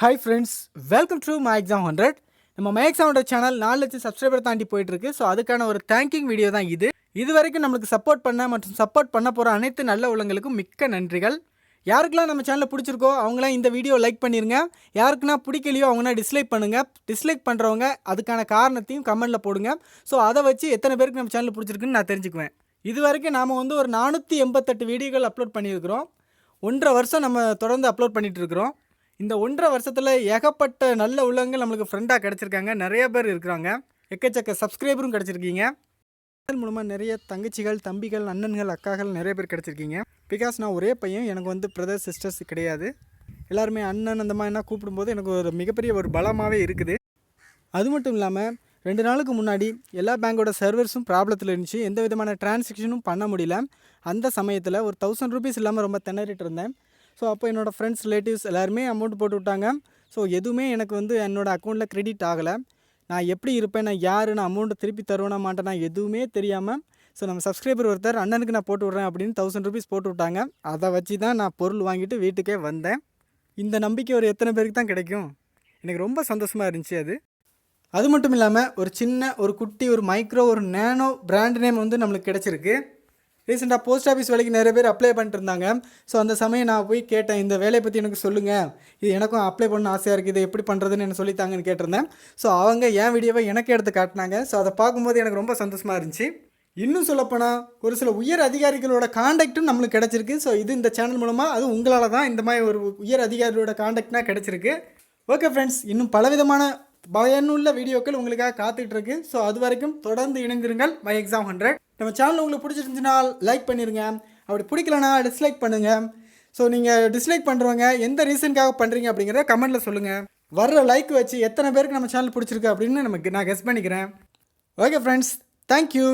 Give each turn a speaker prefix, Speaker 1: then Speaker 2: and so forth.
Speaker 1: Hi friends welcome to my exam hundred நம்ம my எக்ஸாமோட channel நாலு லட்சம் சப்ஸ்கிரைபர் தாண்டி போயிட்டுருக்கு. ஸோ அதுக்கான ஒரு தேங்கிங் வீடியோ தான் இது. இது வரைக்கும் நம்மளுக்கு சப்போர்ட் பண்ண மற்றும் சப்போர்ட் பண்ண போகிற அனைத்து நல்ல உள்ளங்களுக்கும் மிக்க நன்றிகள். யாருக்கெல்லாம் நம்ம சேனலில் பிடிச்சிருக்கோ அவங்களாம் இந்த வீடியோ லைக் பண்ணிருங்க. யாருக்குன்னா பிடிக்கலையோ அவங்கனா டிஸ்லைக் பண்ணுங்கள் டிஸ்லைக் பண்ணுறவங்க அதுக்கான காரணத்தையும் கமெண்ட்டில் போடுங்க. ஸோ அதை வச்சு எத்தனை பேருக்கு நம்ம சேனல் பிடிச்சிருக்குன்னு நான் தெரிஞ்சுக்குவேன். இது வரைக்கும் நாம் வந்து ஒரு நானூற்றி எண்பத்தெட்டு வீடியோகள் அப்லோட் பண்ணியிருக்கிறோம். ஒன்றரை வருஷம் நம்ம தொடர்ந்து அப்லோட் பண்ணிகிட்டு இருக்கிறோம் இந்த ஒன்றரை வருஷத்தில் ஏகப்பட்ட நல்ல உள்ளங்கள் நம்மளுக்கு ஃப்ரெண்டாக கிடச்சிருக்காங்க. நிறைய பேர் இருக்கிறாங்க. எக்கச்சக்க சப்ஸ்கிரைபரும் கிடச்சிருக்கீங்க. சேனல் மூலமாக நிறைய தங்கச்சிகள் தம்பிகள் அண்ணன்கள் அக்காகள் நிறைய பேர் கிடச்சிருக்கீங்க. பிகாஸ் நான் ஒரே பையன் எனக்கு வந்து பிரதர் சிஸ்டர்ஸ் கிடையாது. எல்லாருமே அண்ணன் அந்த மாதிரினா கூப்பிடும்போது எனக்கு ஒரு மிகப்பெரிய ஒரு பலமாகவே இருக்குது. அது மட்டும் இல்லாமல் ரெண்டு நாளுக்கு முன்னாடி எல்லா பேங்கோட சர்வர்ஸும் ப்ராப்ளத்தில் இருந்துச்சு. எந்த விதமான டிரான்சாக்ஷனும் பண்ண முடியல. அந்த சமயத்தில் ஒரு தௌசண்ட் ருபீஸ் இல்லாமல் ரொம்ப திணறிட்டு இருந்தேன். ஸோ அப்போ என்னோடய ஃப்ரெண்ட்ஸ் ரிலேட்டிவ்ஸ் எல்லாருமே அமௌண்ட் போட்டு விட்டாங்க. ஸோ எதுவுமே எனக்கு வந்து என்னோடய அக்கௌண்ட்டில் க்ரெடிட் ஆகலை. நான் எப்படி இருப்பேன் நான் யார் நான் அமௌண்ட்டை திருப்பி தருவேனா மாட்டேனா எதுவுமே தெரியாமல் ஸோ நம்ம சப்ஸ்கிரைபர் ஒருத்தர் அண்ணனுக்கு நான் போட்டு விட்றேன் அப்படின்னு தௌசண்ட் ருபீஸ் போட்டு விட்டாங்க. அதை வச்சு தான் நான் பொருள் வாங்கிட்டு வீட்டுக்கே வந்தேன். இந்த நம்பிக்கை ஒரு எத்தனை பேருக்கு தான் கிடைக்கும்? எனக்கு ரொம்ப சந்தோஷமாக இருந்துச்சு அது. அது மட்டும் இல்லாமல் ஒரு சின்ன ஒரு குட்டி ஒரு மைக்ரோ ஒரு நேனோ பிராண்ட் நேம் வந்து நம்மளுக்கு கிடச்சிருக்கு. ரீசெண்டாக போஸ்ட் ஆஃபீஸ் வேலைக்கு நிறைய பேர் அப்ளை பண்ணிட்டுருந்தாங்க. ஸோ அந்த சமயம் நான் போய் கேட்டேன் இந்த வேலையை பற்றி எனக்கு சொல்லுங்கள் இது எனக்கும் அப்ளை பண்ண ஆசையாக இருக்குது இதை எப்படி பண்ணுறதுன்னு என்ன சொல்லித்தாங்கன்னு கேட்டிருந்தேன். ஸோ அவங்க என் வீடியோவை எனக்கு எடுத்து காட்டினாங்க. ஸோ அதை பார்க்கும்போது எனக்கு ரொம்ப சந்தோஷமாக இருந்துச்சு. இன்னும் சொல்லப்போனால் ஒரு சில உயர் அதிகாரிகளோட காண்டாக்டும் நம்மளுக்கு கிடச்சிருக்கு. ஸோ இது இந்த சேனல் மூலமாக அது உங்களால் தான் இந்த மாதிரி ஒரு உயர் அதிகாரிகளோட காண்டாக்ட்னா கிடச்சிருக்கு. ஓகே ஃப்ரெண்ட்ஸ் இன்னும் பலவிதமான பயனுள்ள வீடியோக்கள் உங்களுக்காக காத்துட்ருக்கு ஸோ அது வரைக்கும் தொடர்ந்து இணைந்திருங்கள். மை எக்ஸாம் ஹண்ட்ரட் நம்ம சேனல் உங்களுக்கு பிடிச்சிருந்துச்சுன்னா லைக் பண்ணிடுங்க அப்படி பிடிக்கலனா டிஸ்லைக் பண்ணுங்கள் ஸோ நீங்கள் டிஸ்லைக் பண்ணுறவங்க எந்த ரீசனுக்காக பண்ணுறீங்க அப்படிங்கிறத கமெண்ட்டில் சொல்லுங்கள் வர்ற லைக் வச்சு எத்தனை பேருக்கு நம்ம சேனல் பிடிச்சிருக்கு அப்படின்னு நமக்கு நான் கெஸ் பண்ணிக்கிறேன். Okay friends thank you